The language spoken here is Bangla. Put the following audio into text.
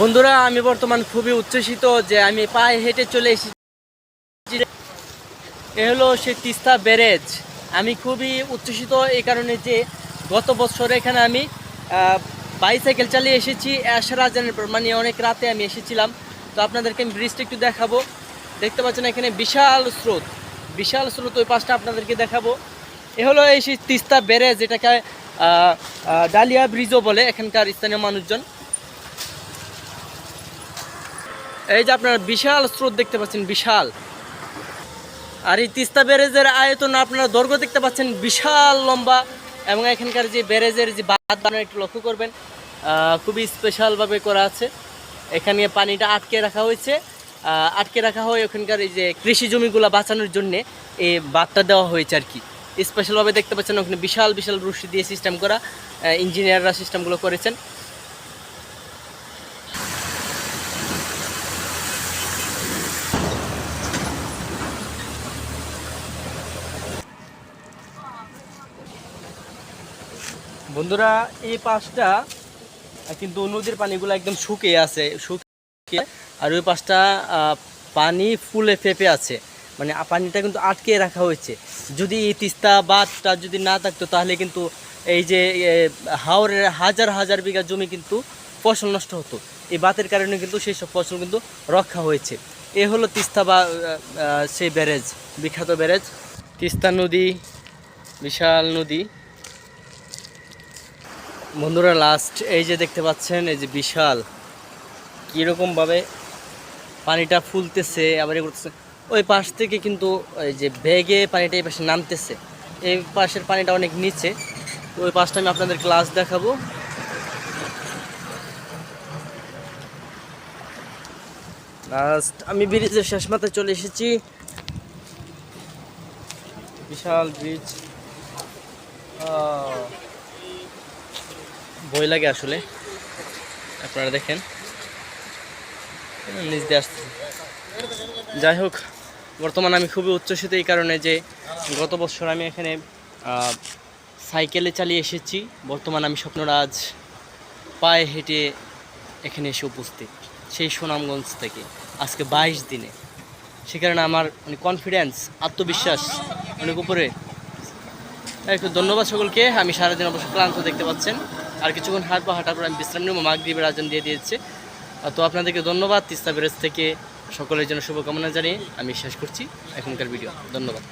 বন্ধুরা, আমি বর্তমান খুবই উচ্ছ্বসিত যে আমি পায়ে হেঁটে চলে এসেছি। এ হলো সে তিস্তা ব্যারেজ। আমি খুবই উচ্ছ্বসিত এই কারণে যে গত বছর এখানে আমি বাইসাইকেল চালিয়ে এসেছি। রাজানের পর মানে অনেক রাতে আমি এসেছিলাম। তো আপনাদেরকে আমি ব্রিজটা একটু দেখাবো। দেখতে পাচ্ছেন এখানে বিশাল স্রোত। বিশাল স্রোত ওই পাশটা আপনাদেরকে দেখাবো। এ হলো এই তিস্তা ব্যারেজ, এটাকে ডালিয়া ব্রিজও বলে এখানকার স্থানীয় মানুষজন। এই যে আপনারা বিশাল স্রোত দেখতে পাচ্ছেন, বিশাল। আর এই তিস্তা ব্যারেজের আয়তন আপনারা দৈর্ঘ্য দেখতে পাচ্ছেন, বিশাল লম্বা এবং এখানকার যে ব্যারেজের যে বাঁধ বানানো একটু লক্ষ্য করবেন খুবই স্পেশালভাবে করা আছে। এখানে পানিটা আটকে রাখা হয়েছে আটকে রাখা হয় ওখানকার এই যে কৃষি জমিগুলো বাঁচানোর জন্যে, এই বাঁধটা দেওয়া হয়েছে আর কি। স্পেশালভাবে দেখতে পাচ্ছেন ওখানে বিশাল বিশাল রশি দিয়ে সিস্টেম করা ইঞ্জিনিয়াররা সিস্টেমগুলো করেছেন। বন্ধুরা এই পাশটা কিন্তু নদীর পানিগুলো একদম শুকিয়ে আছে শুকিয়ে আর ওই পাশটা পানি ফুলে ফেপে আছে। মানে পানিটা কিন্তু আটকে রাখা হয়েছে। যদি এই তিস্তা বাঁধটা যদি না থাকতো তাহলে কিন্তু এই যে এ, হাওরের হাজার হাজার বিঘা জমি কিন্তু ফসল নষ্ট হতো। এই বাতের কারণে কিন্তু সেই সব ফসল কিন্তু রক্ষা হয়েছে। এ হলো তিস্তা বা সেই ব্যারেজ বিখ্যাত ব্যারেজ তিস্তা নদী বিশাল নদী। বন্ধুরা লাস্ট এই যে দেখতে পাচ্ছেন, এই যে বিশাল, কীরকমভাবে পানিটা ফুলতেছে, আবার করতেছে। ওই পাশ থেকে কিন্তু এই যে বেগে পানিটা এই পাশে নামতেছে। এই পাশের পানিটা অনেক নিচে। ওই পাশটা আমি আপনাদের ক্লাস দেখাবো। লাস্ট আমি ব্রিজের শেষ মাথায় চলে এসেছি। বিশাল ব্রিজ আহ ভয় লাগে আসলে। আপনারা দেখেন। নিচ দিয়ে আসছে। যাই হোক, বর্তমানে আমি খুবই উচ্ছ্বসিত এই কারণে যে গত বছর আমি এখানে সাইকেলে চালিয়ে এসেছি। বর্তমানে আমি স্বপ্নরাজ পায়ে হেঁটে এখানে এসে উপস্থিত, সেই সুনামগঞ্জ থেকে। আজকে বাইশ দিনে। সে কারণে আমার মানে কনফিডেন্স আত্মবিশ্বাস অনেক উপরে। একটু ধন্যবাদ সকলকে। আমি সারাদিন অবশ্য ক্লান্ত দেখতে পাচ্ছেন। আর কিছুক্ষণ হাঁটবো, হাঁটার পর আমি বিশ্রাম নেব মাগ দ্বীপের আয়োজন দিয়ে দিয়েছে। তো আপনাদেরকে ধন্যবাদ, তিস্তা ব্যারেজ থেকে সকলের জন্য শুভকামনা জানিয়ে আমি শেষ করছি এখনকার ভিডিও। ধন্যবাদ।